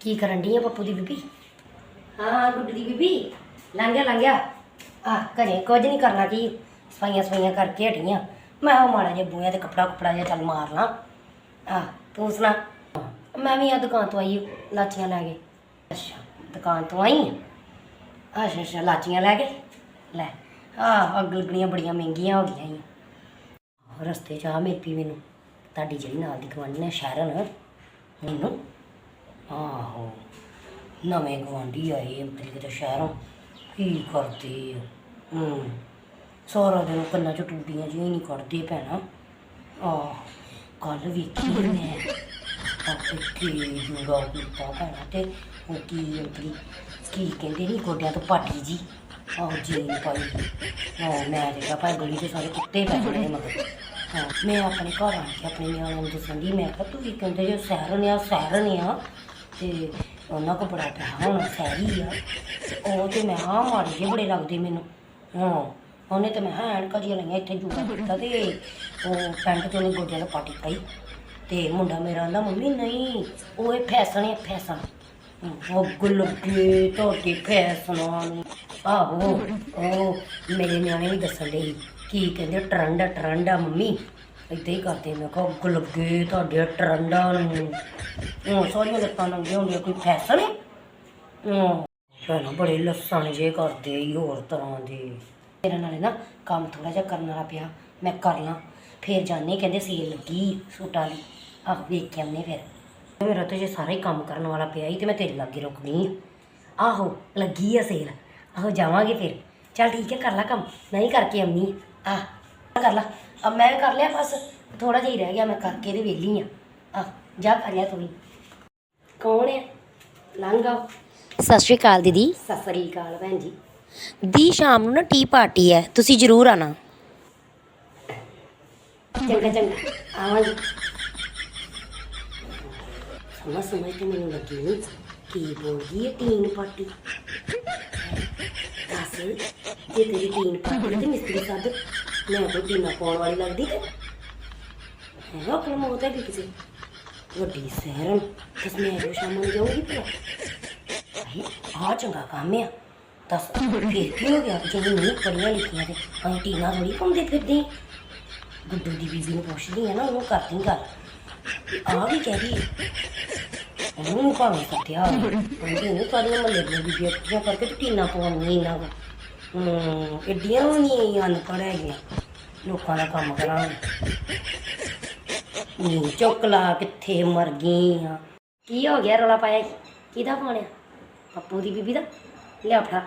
ਕੀ ਕਰਨ ਡਈ ਆ ਪੱਪੂ ਦੀ ਬੀਬੀ? ਹਾਂ ਹਾਂ, ਗੁੱਡ ਦੀ ਬੀਬੀ। ਲੰਘ ਗਿਆ ਲੰਘ ਗਿਆ। ਆ, ਘਰੇ ਕੁਝ ਨਹੀਂ ਕਰਨਾ ਕੀ ਸਫਾਈਆਂ ਸਫਾਈਆਂ ਕਰਕੇ ਹਟੀਆਂ। ਮੈਂ ਉਹ ਮਾੜਾ ਜਿਹਾ ਬੂਹਿਆਂ ਤੇ ਕੱਪੜਾ ਕੁਪੜਾ ਜਿਹਾ ਚੱਲ ਮਾਰ ਲਾਂ। ਆ, ਤੂੰ ਸੁਣਾ। ਮੈਂ ਵੀ ਆ ਦੁਕਾਨ ਤੋਂ ਆਈ ਲਾਚੀਆਂ ਲੈ ਕੇ। ਅੱਛਾ, ਦੁਕਾਨ ਤੋਂ ਆਈ ਆਂ? ਅੱਛਾ ਅੱਛਾ, ਲਾਚੀਆਂ ਲੈ ਕੇ? ਲੈ, ਆ, ਅੱਗ ਲੱਗਣੀਆਂ ਬੜੀਆਂ ਮਹਿੰਗੀਆਂ ਹੋ ਗਈਆਂ ਈ ਰਸਤੇ 'ਚ ਆ ਮੇਰੀ ਪੀ ਮੈਨੂੰ। ਤੁਹਾਡੀ ਜਿਹੜੀ ਨਾਲ ਦੀ ਗਵਾਂਢੀ ਨੇ ਸ਼ਰਨ ਮੈਨੂੰ। ਆਹੋ ਨਵੇਂ ਗਵਾਂਢੀ ਆਏ ਅੰਤਰੀ ਕਿਤੇ ਸ਼ਹਿਰੋਂ ਕੀ ਕਰਦੇ ਆ? ਹੂੰ। ਸਾਰਾ ਦਿਨ ਕੰਨਾਂ 'ਚ ਟੂਟੀਆਂ ਜਿਹੀਆਂ ਹੀ ਨਹੀਂ ਕੱਢਦੇ ਭੈਣਾ। ਆਹ ਕੱਲ ਵੇਖੀ ਮੈਂ। ਆਪੇ ਕੀ ਜੂੜਾ ਕੀਤਾ ਭੈਣਾ ਤੇ। ਉਹ ਕੀ ਅੰਤਰੀ ਕੀ ਕਹਿੰਦੇ ਨਹੀਂ ਗੋਡਿਆਂ ਤੋਂ ਪਾਟੀ ਜੀ? ਆਹ ਜੀਨ ਪਾਈ। ਹਾਂ ਮੈਂ ਦੇਖਿਆ ਭਾਈ ਗਲੀ ਦੇ ਸਾਰੇ ਕੁੱਤੇ ਪੈ ਗਏ ਮਗਰ। ਹਾਂ ਮੈਂ ਆਪਣੇ ਘਰ ਆ ਕੇ ਆਪਣੇ ਨਿਆਣਿਆਂ ਨੂੰ ਦੱਸਣ ਦੀ ਮੈਂ ਕਿਹਾ ਤੁਸੀਂ ਕਹਿੰਦੇ ਜੋ? ਸਹਿਰਨ ਆ ਸਹਿਰਨ ਆ ਤੇ ਉਹਨਾਂ ਕੋ ਬੜਾ ਪਿਆ ਹੁਣ ਸਹਿਰੀ ਆ। ਤੇ ਉਹ ਤੇ ਮੈਂ ਹਾਂ ਮਾੜੇ ਜਿਹੇ ਬੜੇ ਲੱਗਦੇ ਮੈਨੂੰ। ਹਾਂ, ਉਹਨੇ ਤੇ ਮੈਂ ਹਾਂ ਐਨਕਾਂ ਜਿਹੀਆਂ ਲਈਆਂ, ਇੱਥੇ ਜੂੜਾ ਕੀਤਾ ਤੇ ਉਹ ਪੈਂਟ ਤੇ ਉਹਨੇ ਗੋਡਿਆਂ ਦਾ ਪਾਟੀ ਪਾਈ। ਤੇ ਮੁੰਡਾ ਮੇਰਾ ਆਂਦਾ, ਮੰਮੀ, ਨਹੀਂ, ਉਹ ਇਹ ਫੈਸ਼ਨ ਹੈ ਫੈਸਣ। ਉਹ ਗੁਲਗੇ ਤੁਹਾਡੇ ਫੈਸ਼ਨਾਂ ਨੂੰ ਆਹੋ, ਉਹ ਮੇਰੇ ਨਿਆਣੇ ਵੀ ਦੱਸਣ ਲਈ ਕੀ ਕਹਿੰਦੇ, ਟਰੰਡ ਟਰੰਡ ਆ, ਮੰਮੀ। ਏਦਾਂ ਹੀ ਕਰਦੇ, ਮੈਂ ਕਿਹਾ ਗੁਲਗੇ ਤੁਹਾਡੇ ਟਰੰਡਾਂ ਨੂੰ। ਉਹ ਸਾਰੀਆਂ ਲੱਤਾਂ ਨੰਗੀਆਂ ਹੁੰਦੀਆਂ, ਕੋਈ ਫੈਸ਼ਨ ਹੈ ਹਾਂ ਬੜੇ ਲੱਸਣ ਜੇ ਕਰਦੇ ਈ ਹੋਰ ਤਰ੍ਹਾਂ ਦੇ। ਮੇਰੇ ਨਾਲੇ ਨਾ ਕੰਮ ਥੋੜਾ ਜਿਹਾ ਕਰਨ ਵਾਲਾ ਪਿਆ, ਮੈਂ ਕਰ ਲਾਂ। ਫੇਰ ਜਾਣੇ ਕਹਿੰਦੇ ਸੇਲ ਲੱਗੀ ਸੂਟਾਂ ਦੀ ਆਹ ਵੇਖ ਕੇ ਆਉਂਦੇ ਫਿਰ। ਮੇਰਾ ਤੇ ਜੇ ਸਾਰਾ ਹੀ ਕੰਮ ਕਰਨ ਵਾਲਾ ਪਿਆ ਹੀ ਤੇ ਮੈਂ ਤੇਰੇ ਲਾਗੇ ਰੁਕਣੀ ਆ ਆਹੋ, ਲੱਗੀ ਆ ਸੇਲ। ਆਹੋ, ਜਾਵਾਂਗੇ ਫਿਰ। ਚੱਲ ਠੀਕ ਹੈ, ਕਰ ਲਾ ਕੰਮ। ਨਹੀਂ ਕਰਕੇ ਆਉਣੀ ਆ। ਕਰ ਲਾ। ਅਬ ਮੈਂ ਕਰ ਲਿਆ ਬਸ। ਥੋੜਾ ਜਿਹਾ ਹੀ ਰਹਿ ਗਿਆ ਮੈਂ ਕਰਕੇ ਤੇ ਵੇਲੀ ਆ। ਆ ਜਾ ਕਰ ਲਿਆ ਤੂੰ ਵੀ। ਕੌਣ ਹੈ ਲੰਘ ਆਓ। ਸਤਿ ਸ਼੍ਰੀ ਅਕਾਲ ਦੀਦੀ। ਸਤਿ ਸ੍ਰੀ ਅਕਾਲ ਭੈਣ ਜੀ। ਦੀ ਸ਼ਾਮ ਨੂੰ ਨਾ ਟੀ ਪਾਰਟੀ ਹੈ। ਤੁਸੀਂ ਜ਼ਰੂਰ ਆਣਾ। ਚੰਗਾ ਚੰਗਾ। ਆਵਾਂਗੇ। ਸਮਝ ਸਮਝ ਤੇ ਮੈਨੂੰ ਲੱਗੀ ਨਹੀਂ ਕੀ ਬੋਲ ਗਈ ਹੈ ਟੀਨ ਪਾਰਟੀ ਦੱਸ ਜੇ ਤੇਰੀ ਟੀਨ ਪਾਰਟੀ ਹੈ ਤੇ ਮਿਸਤਰੀ ਸੱਦ। ਮੈਂ ਕੋਈ ਟੀਨਾ ਪਾਉਣ ਵਾਲੀ ਲੱਗਦੀ। ਤੇ ਹੈ, ਆਪਣੇ ਮੂੰਹ ਤੇ ਵੀ ਕਿਸੇ। ਵੱਡੀ ਸਹਿਰਨ ਕਿਸ ਮੈਂ ਜੋ ਸ਼ਾਮ ਨੂੰ ਜਾਊਗੀ ਭਲਾ? ਆ ਚੰਗਾ ਕੰਮ ਆ। ਦੱਸ, ਫਿਰ ਕੀ ਹੋ ਗਿਆ ਜੇ ਨਹੀਂ ਪੜੀਆਂ ਲਿਖੀਆਂ ਤੇ ਅਸੀਂ ਟੀਨਾ ਥੋੜੀ ਪਾਉਂਦੇ ਫਿਰਦੇ? ਗੁੱਡੂ ਦੀ ਬੀਬੀ ਨੂੰ ਪੁੱਛਦੀ ਆ ਨਾ, ਉਹਨੂੰ ਕਰਦੀ ਗੱਲ। ਆ ਵੀ ਕਹਿ ਰਹੀ ਉਹਨੂੰ ਭਾਵੇਂ ਸੱਤਿਆ ਉਹਦੀ ਨਹੀਂ ਸਾਰੀਆਂ ਮੱਲੇ ਦੀਆਂ ਬੀਬੀਆਂ ਇਕੱਠੀਆਂ ਕਰਕੇ ਤੇ ਟੀਨਾ ਪਾਉਣੀਆਂ ਇਹਨਾਂ ਕੋ ਹੂੰ ਐਡੀਆਂ ਨਹੀਂ ਅਨਪੜ੍ਹ ਹੈਗੀਆਂ। ਲੋਕਾਂ ਦਾ ਕੰਮ ਕਰਾਂਗੇ ਨੀ ਚੁੱਕਲਾ ਕਿੱਥੇ ਮਰ ਗਈ ਆ ਕੀ ਹੋ ਗਿਆ ਰੌਲਾ ਪਾਇਆ ਕਿਹਦਾ ਫੋਨ ਆ? ਪੱਪੂ ਦੀ ਬੀਬੀ ਦਾ? ਲਿਆ ਫੜਾ।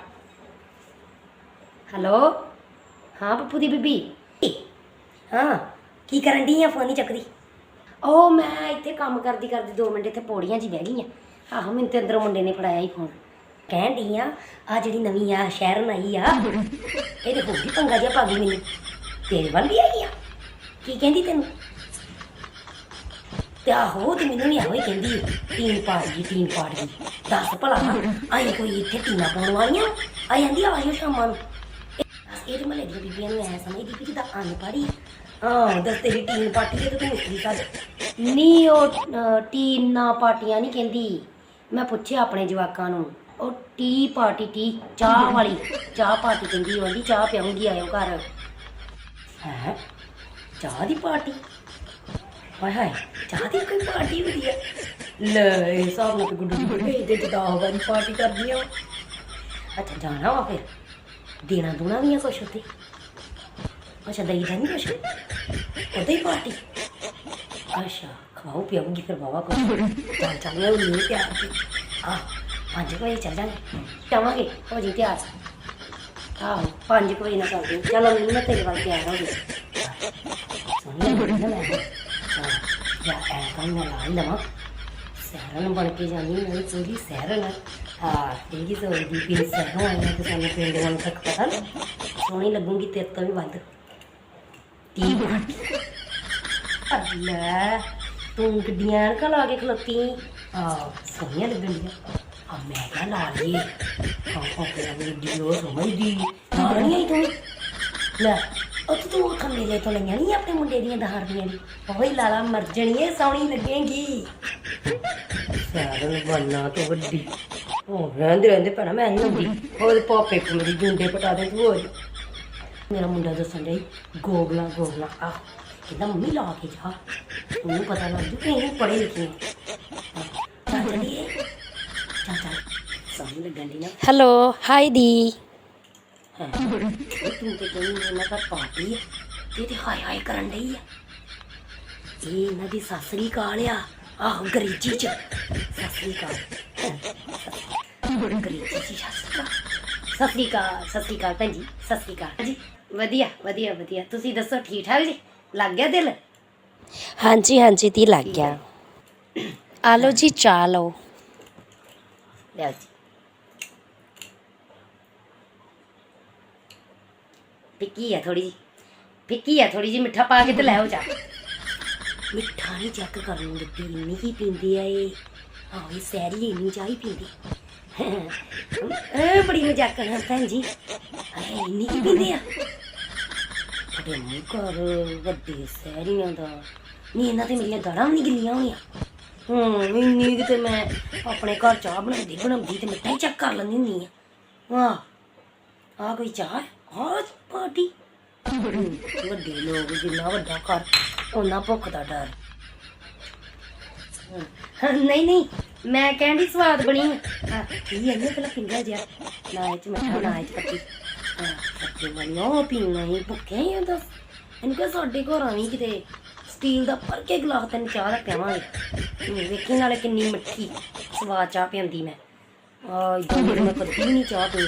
ਹੈਲੋ? ਹਾਂ, ਪੱਪੂ ਦੀ ਬੀਬੀ? ਹਾਂ, ਕੀ ਕਰਨ ਦੀ ਆ ਫੋਨ ਨਹੀਂ ਚੱਕਦੀ? ਉਹ ਮੈਂ ਇੱਥੇ ਕੰਮ ਕਰਦੀ ਕਰਦੀ 2 ਮਿੰਟ ਇੱਥੇ ਪੌੜੀਆਂ 'ਚ ਹੀ ਬਹਿ ਗਈ ਆ। ਆਹੋ, ਮੈਨੂੰ ਤੇ ਅੰਦਰੋਂ ਮੁੰਡੇ ਨੇ ਫੜਾਇਆ ਹੀ ਫੋਨ। ਕਹਿਣ ਡਈ ਆ ਆ ਜਿਹੜੀ ਨਵੀਂ ਆ ਸ਼ਹਿਰ ਆਈ ਆ ਇਹਦੇ ਹੋ ਗਈ ਪੰਗਾ ਜਿਹਾ ਪਾ ਗਈ ਮੈਨੂੰ। ਤੇਰੇ ਵੱਲ ਵੀ ਆਈ ਆ? ਕੀ ਕਹਿੰਦੀ ਤੈਨੂੰ? ਤੇ ਆਹੋ ਤੇ ਮੈਨੂੰ ਨਹੀਂ ਆਹੋ ਕਹਿੰਦੀ ਟੀਨ ਪਾੜ ਗਈ ਟੀਨ ਪਾੜ ਗਈ। ਦੱਸ ਭਲਾ ਆਈ ਕੋਈ ਇੱਥੇ ਟੀਨਾ ਪਾਉਣ ਵਾਲੀਆਂ? ਆਈ ਜਾਂਦੀ ਆਇਓ ਸ਼ਾਮਾਂ ਨੂੰ। ਇਹਦੇ ਮਲੇ ਦੀ ਬੀਬੀਆਂ ਨੂੰ ਐ ਸਮਝਦੀ ਵੀ ਜਿੱਦਾਂ ਅਨ ਪੜੀ ਹਾਂ ਦੱਸ ਤੇਰੀ ਟੀਨ ਪਾਰਟੀ ਤੇ ਤੂੰ ਉਸਦੀ ਸੱਦ ਨਹੀਂ ਉਹ ਅਹ, ਨਾ ਪਾਰਟੀਆਂ ਨਹੀਂ ਕਹਿੰਦੀ। ਮੈਂ ਪੁੱਛਿਆ ਆਪਣੇ ਜਵਾਕਾਂ ਨੂੰ ਉਹ ਟੀ ਪਾਰਟੀ ਟੀ ਚਾਹ ਵਾਲੀ। ਚਾਹ ਪਾਰਟੀ ਕਹਿੰਦੀ ਵਾਂਦੀ ਚਾਹ ਪਿਆਉਂਗੀ ਆਇਓ ਘਰ। ਹੈ? ਚਾਹ ਦੀ ਪਾਰਟੀ ਹਾਏ ਹਾਏ ਚਾਹ ਦੀ ਕੋਈ ਪਾਰਟੀ ਹੁੰਦੀ ਹੈ। ਲੈ ਇਹ ਹਿਸਾਬ ਨਾਲ ਗੁੱਡੂ ਨੂੰ ਭੇਜ ਦੇ ਜਿੱਦਾਂ ਉਹ ਵਾਲੀ ਪਾਰਟੀ ਕਰਦੀ ਆ ਅੱਛਾ ਜਾਣਾ ਵਾ ਫਿਰ? ਦੇਣਾ ਦੂਣਾ ਵੀ ਆ ਕੁਛ ਉੱਤੇ ਅੱਛਾ ਦਈ ਦਾ ਨਹੀਂ ਕੁਛ? ਉਹਦੇ ਪਾਰਟੀ ਅੱਛਾ ਖਾਓ ਪੀਵਾਂਗੀ ਫਿਰ ਬਾਵਾ ਕੁਛ। ਚੱਲ ਚੱਲ ਲੈ ਉਹ ਲੈ ਆ। 5 ਵਜੇ ਚੱਲ ਜਾਾਂਗੇ ਜਾਵਾਂਗੇ ਹੋ ਜੀ ਤਿਆਰ। ਆਹੋ 5 ਵਜੇ ਨਾ ਕਰਦੇ ਚਲੋ ਮੈਨੂੰ ਮੈਂ ਤੇਰੇ ਵੱਲ ਤਿਆਰ ਹੋ ਗਈ। ਸੋਹਣੀ ਬੜੀ ਨਾ ਮੈਂ। ਜਾ ਐ ਕੰਮ ਨਾ ਲਾ ਲਵਾਂ। ਸਹਿਰਨ ਬਣ ਕੇ ਜਾਂਦੀ ਮੈਂ ਚੋਰੀ ਸਹਿਰਨ। ਹਾਂ ਤੇਰੀ ਜ਼ੋਰ ਦੀ ਪੀਰ ਸਹਿਰਨ ਆਇਆ ਕਿ ਸਾਨੂੰ ਪਿੰਡ ਵੱਲ ਤੱਕ ਪਤਾ ਸੋਹਣੀ ਲੱਗੂਗੀ ਤੇਰੇ ਤੋਂ ਵੀ ਵੱਧ। ਤੀ ਬਣ ਅੱਲਾ ਤੂੰ ਗੱਡੀਆਂ ਕਾ ਲਾ ਕੇ ਖਲੋਤੀ। ਆ ਸੋਹਣੀਆਂ ਲੱਗਣਗੀਆਂ। ਆ ਮੈਂ ਕਹਾ ਲਾ ਲਈ ਆ ਆ ਵੀਡੀਓ ਸਮਝਦੀ ਨਾ ਤੂੰ ਲੈ ਉਹ ਤੂੰ ਅੱਖਾਂ ਮੇਰੇ ਤੋਂ ਲਈਆਂ ਨਹੀਂ ਆਪਣੇ ਮੁੰਡੇ ਦੀਆਂ ਦਹਾੜੀਆਂ ਦੀ? ਉਹ ਲਾਲਾ ਮਰ ਜਣੀਏ ਸੋਹਣੀ ਲੱਗੇਗੀ। ਸਾਰਨ ਬੰਨਾ ਤੋਂ ਵੱਡੀ। ਉਹ ਰਹਿੰਦੇ ਰਹਿੰਦੇ ਭੈਣਾ, ਮੈਂ ਨਹੀਂ ਹੁੰਦੀ। ਉਹਦੇ ਪਾਪੇ ਕੋ ਮੇਰੀ ਜੁੰਡੇ ਪਟਾ ਦੇ ਤੂੰ ਹੋਰ। ਮੇਰਾ ਮੁੰਡਾ ਦੱਸਣ ਡਈ, ਗੋਗਲਾ ਗੋਗਲਾ ਆ ਕਹਿੰਦਾ ਮੰਮੀ ਲਾ ਕੇ ਜਾ। ਉਹਨੂੰ ਪਤਾ ਲੱਗ ਜੂ ਕਿ ਇਹ ਪੜੇ ਲਿਖੇ ਆ। ਲੱਗਣ ਦੀ ਨਾ ਹੈਲੋ ਹਾਈ ਦੀ। ਹਾਂ ਇਹ ਤੂੰ ਤੇ ਕਹਿੰਦੀ ਇਹਨਾਂ ਦਾ ਪਾਰਟੀ ਹੈ ਤੇ ਤੇ ਹਾਏ ਹਾਏ ਕਰਨ ਡਈ ਆ ਇਹ ਇਹਨਾਂ ਦੀ ਸਾਸਰੀ ਕਾਲ। ਆ ਆਹ ਅੰਗਰੇਜ਼ੀ ਚ ਸਾਸਰੀ ਕਾਲ ਅੰਗਰੇਜ਼ੀ ਚ ਸਾਸਰੀ ਕਾਲ ਭੈਣ ਜੀ ਸਤਿ ਸ਼੍ਰੀ ਅਕਾਲ ਜੀ ਵਧੀਆ ਵਧੀਆ ਵਧੀਆ। ਤੁਸੀਂ ਦੱਸੋ ਠੀਕ ਠਾਕ ਜੀ? ਲੱਗ ਗਿਆ ਦਿਲ? ਹਾਂਜੀ ਹਾਂਜੀ ਦੀ ਲੱਗ ਗਿਆ। ਆ ਲਓ ਜੀ ਚਾਹ ਲਓ। ਲਿਆਓ ਜੀ। ਫਿੱਕੀ ਆ ਥੋੜੀ ਜੀ ਫਿੱਕੀ ਆ ਥੋੜੀ ਜੀ ਮਿੱਠਾ ਪਾ ਕੇ ਤੇ ਲੈ ਆਓ ਜਾ। ਮਿੱਠਾ ਨਹੀਂ ਚੈੱਕ ਕਰਨ ਨੂੰ ਦਿੱਤੀ, ਇੰਨੀ ਕੀ ਪੀਂਦੀ ਆ ਇਹ? ਆਹ, ਇਹ ਸੈਰੀ ਇੰਨੀ ਚਾਹ ਹੀ ਪੀਂਦੀ। ਇਹ ਬੜੀ ਮਜ਼ਾਕ ਕਰਨਾ ਭੈਣ ਜੀ। ਅਰੇ ਇੰਨੀ ਕੀ ਪੀਂਦੀ ਆ? ਅਰੇ ਮੂੰਹ ਕਰ ਵੱਡੇ ਸੈਰੀਆਂ ਦਾ। ਨਹੀਂ, ਇਹਨਾਂ ਤੇ ਮੇਰੀਆਂ ਦਾੜਾਂ ਵੀ ਨਹੀਂ ਗਿੱਲੀਆਂ ਹੋਣੀਆਂ। ਹੂੰ, ਇੰਨੀ ਕਿਤੇ ਮੈਂ ਆਪਣੇ ਘਰ ਚਾਹ ਬਣਾਉਂਦੀ ਬਣਾਉਂਦੀ ਤੇ ਮਿੱਠਾ ਹੀ ਚੱਕ ਕਰ ਲੈਂਦੀ ਹੁੰਦੀ ਆ। ਵਾਹ ਆ ਕੋਈ ਚਾਹ ਆ ਪਾਰਟੀ ਵੱਡੇ ਲੋਕ ਜਿੰਨਾ ਵੱਡਾ ਘਰ ਉਹਨਾਂ ਭੁੱਖ ਦਾ ਡਰ। ਨਹੀਂ ਨਹੀਂ, ਮੈਂ ਕਹਿੰਦੀ ਸਵਾਦ ਬਣੀ ਆ। ਕੀ ਇਹਨੇ ਪਹਿਲਾਂ ਪਿੰਗਾ ਜਿਆ ਨਾ ਇਹ ਚ ਮਿੱਠਾ, ਨਾ ਇਹ ਚ ਕੱਟੀ ਹਾਂ ਕੱਟੀ ਬਣਿਓ ਪੀਣਾ ਹੀ ਭੁੱਖੇ ਹੀ ਆ, ਦੱਸ। ਇਹਨੂੰ ਕਹ ਸਾਡੇ ਘਰ ਆਵੀਂ ਕਿਤੇ ਸਟੀਲ ਦਾ ਭਰ ਕੇ ਗਲਾਸ ਤੈਨੂੰ ਚਾਹ ਦਾ ਪਿਆਵਾਂਗੇ ਵੇਖੀ ਨਾਲੇ ਕਿੰਨੀ ਮਿੱਠੀ ਸਵਾਦ ਚਾਹ ਪਿਆਂਦੀ ਮੈਂ। ਆ ਇਦਾਂ ਦੀ ਮੈਂ ਕਦੀ ਨਹੀਂ ਚਾਹ ਪੀ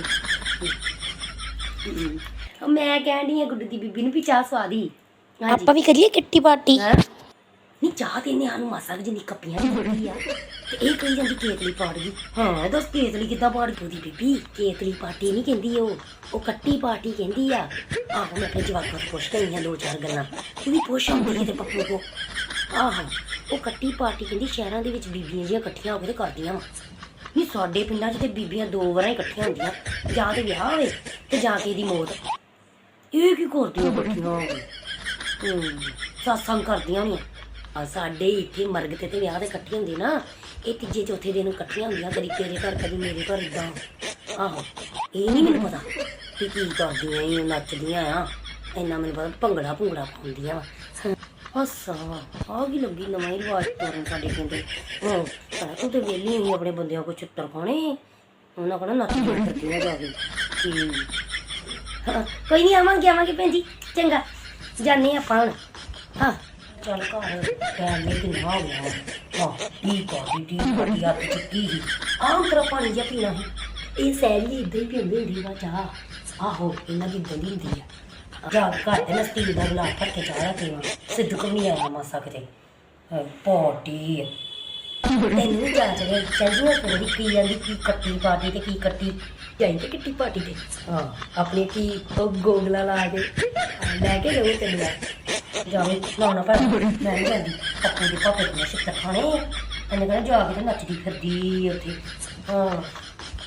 ਹਮ, ਮੈਂ ਕਹਿੰਦੀ ਆ ਗੁੱਡੂ ਦੀ ਬੀਬੀ ਨੂੰ ਵੀ ਚਾਹ ਸਵਾਦੀ ਆਪਾਂ ਵੀ ਕਰੀਏ ਕਿੱਟੀ ਪਾਰਟੀ? ਚਾਹ ਤੇ ਇਹਨੇ ਸਾਨੂੰ ਮਾਸਾ ਕੁ ਜਿੰਨੀ ਕੱਪੀਆਂ ਦੀ ਦਿੱਤੀ ਆ। ਤੇ ਇਹ ਕਹੀ ਜਾਂਦੀ ਕੇਤਲੀ ਪਾੜ ਗਈ। ਹਾਂ, ਦੱਸ ਕੇਤਲੀ ਕਿੱਦਾਂ ਪਾੜ ਗਈ ਉਹਦੀ ਬੀਬੀ? ਕੇਤਲੀ ਪਾਰਟੀ ਨਹੀਂ ਕਹਿੰਦੀ ਉਹ। ਉਹ ਕੱਟੀ ਪਾਰਟੀ ਕਹਿੰਦੀ ਆ। ਆਹੋ, ਮੈਂ ਆਪਣੇ ਜਵਾਕਾਂ ਤੋਂ ਪੁੱਛ ਗਈ ਦੋ ਚਾਰ ਗੱਲਾਂ। ਤੂੰ ਵੀ ਪੁੱਛ ਆਉਂਦੀ ਕਿਤੇ ਪੱਪੂ ਕੋ ਆਹੋ, ਉਹ ਕੱਟੀ ਪਾਰਟੀ ਕਹਿੰਦੀ ਸ਼ਹਿਰਾਂ ਦੇ ਵਿੱਚ ਬੀਬੀਆਂ ਜਿਹੀਆਂ ਇਕੱਠੀਆਂ ਹੋ ਕੇ ਤੇ ਕਰਦੀਆਂ ਵਾ। ਨਹੀਂ ਸਾਡੇ ਪਿੰਡਾਂ 'ਚ ਤੇ ਬੀਬੀਆਂ ਦੋ ਵਾਰਾਂ ਇਕੱਠੀਆਂ ਹੁੰਦੀਆਂ। ਜਾਂ ਤੇ ਵਿਆਹ ਹੋਵੇ ਤੇ ਜਾਂ ਤੇ ਇਹਦੀ ਮੌਤ। ਇਹ ਕੀ ਕਰਦੀਆਂ ਇਕੱਠੀਆਂ ਹੋ ਕੇ ਸਾਸਾਂ ਕਰਦੀਆਂ ਨਹੀਂ ਆ ਸਾਡੇ ਇੱਥੇ ਮਰਗ ਤੇ ਤੇ ਵਿਆਹ ਤੇ ਇਕੱਠੇ ਹੁੰਦੇ ਨਾ, ਇਹ ਤੀਜੇ ਚੌਥੇ ਦਿਨ ਇਕੱਠੀਆਂ ਹੁੰਦੀਆਂ, ਕਦੀ ਤੇਰੇ ਘਰ, ਕਦੀ ਮੇਰੇ ਘਰ ਇਦਾਂ ਆਹੋ, ਇਹ ਨਹੀਂ ਮੈਨੂੰ ਪਤਾ ਕਿ ਕੀ ਕਰਦੀਆਂ ਇਹ ਨੱਚਦੀਆਂ ਆ। ਇੰਨਾ ਮੈਨੂੰ ਪਤਾ ਭੰਗੜਾ ਭੁੰਗੜਾ ਪਾਉਂਦੀਆਂ ਵਾ। ਹੱਸਾ ਆ ਕੀ ਲੱਗੀ ਨਵਾਂ ਹੀ ਰਿਵਾਜ ਕਰਨ ਸਾਡੇ ਪਿੰਡ। ਹਾਂ ਸਾਰਾ ਤੂੰ ਤੇ ਵੇਲੀ ਹੋਈ, ਆਪਣੇ ਬੰਦਿਆਂ ਕੋ ਚਿੱਤਰ ਖਾਣੇ ਉਹਨਾਂ ਕੋਲ ਨੱਚ ਕੇ ਕਰਦੀਆਂ ਜਾ ਕੇ ਕੋਈ ਨਹੀਂ, ਆਵਾਂਗੇ ਆਵਾਂਗੇ ਭੈਣ ਜੀ। ਚੰਗਾ ਜਾਣੇ ਆਪਾਂ ਹੁਣ। ਹਾਂ। ਚੱਲ ਘਰ ਟਾਈਮ ਨਹੀਂ ਕਿੰਨਾ ਹੋ ਗਿਆ। ਹਾਂ ਠੀਕ ਆ ਜੀ ਠੀਕ ਆ ਚੁੱਕੀ ਸੀ? ਆਹ ਤੇਰਾ ਪਾਣੀ ਜਿਹਾ ਪੀਣਾ ਸੀ। ਇਹ ਸੈਲੀ ਇਦਾਂ ਹੀ ਪੀਂਦੀ ਹੁੰਦੀ ਵਾ ਚਾਹ। ਆਹੋ ਇਹਨਾਂ ਦੀ ਬਣੀ ਹੁੰਦੀ ਆ। ਜਾ ਘਰ ਤੇ ਨਾ ਦਾ ਗਲਾਸ ਭਰ ਕੇ ਚਾਹ ਪੀਵਾ ਸਿੱਧੂ ਕੋ ਨਹੀਂ ਆਇਆ ਮਾਸਾ ਕਿਤੇ। ਹਾਂ, ਪਾਰਟੀ ਤੈਨੂੰ ਵੀ ਜਾਚ ਰਹੀ ਚੰਗੀ ਕੋਲ ਕੀ ਜਾਂਦੀ ਕੀ ਕੱਟੀ ਪਾਰਟੀ ਤੇ ਕੀ ਕੱਟੀ। ਜਾਈ ਕਿੱਟੀ ਪਾਰਟੀ ਤੇ। ਹਾਂ ਆਪਣੀ ਕੀ ਗੋਗਲਾ ਲਾ ਕੇ। ਹਾਂ, ਲੈ ਕੇ ਜਾਓ ਤੈਨੂੰ ਜਾਵੇ ਲਾਉਣਾ ਪਰ ਮੈਂ ਨਹੀਂ ਜਾਂਦੀ। ਪੱਪੂ ਦੇ ਪਾਪੇ ਕੋਲ ਛਿੱਤਰ ਖਾਣੇ ਆ। ਇਹਨੇ ਕਹਿੰਦਾ ਜਾ ਕੇ ਤੇ ਨੱਚਦੀ ਫਿਰਦੀ ਉੱਥੇ। ਹਾਂ।